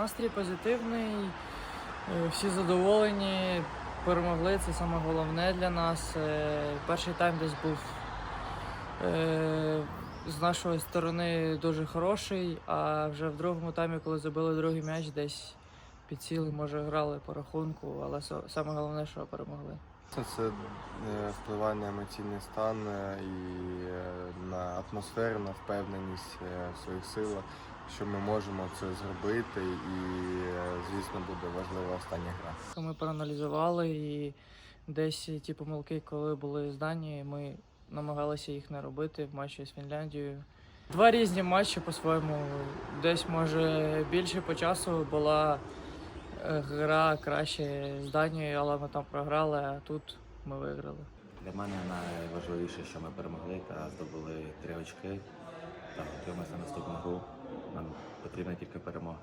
Настрій позитивний, е, всі задоволені, перемогли. Це саме головне для нас. Е, Перший тайм десь був е, з нашої сторони дуже хороший, а вже в другому таймі, коли забили другий м'яч, десь підсіли, може грали по рахунку, але саме головне, що перемогли. Це, впливає на емоційний стан і на атмосферу, на впевненість в своїх силах, що ми можемо це зробити, і, е, звісно, буде важлива остання гра. Ми проаналізували і десь ті помилки, коли були здані, ми намагалися їх не робити в матчі з Фінляндією. Два різні матчі по-своєму. Десь, може, більше по часу була е, гра краще з Данією, але ми там програли, а тут ми виграли. Для мене найважливіше, що ми перемогли та здобули три очки та готуємося наступний гол. Нам потрібна тільки перемога.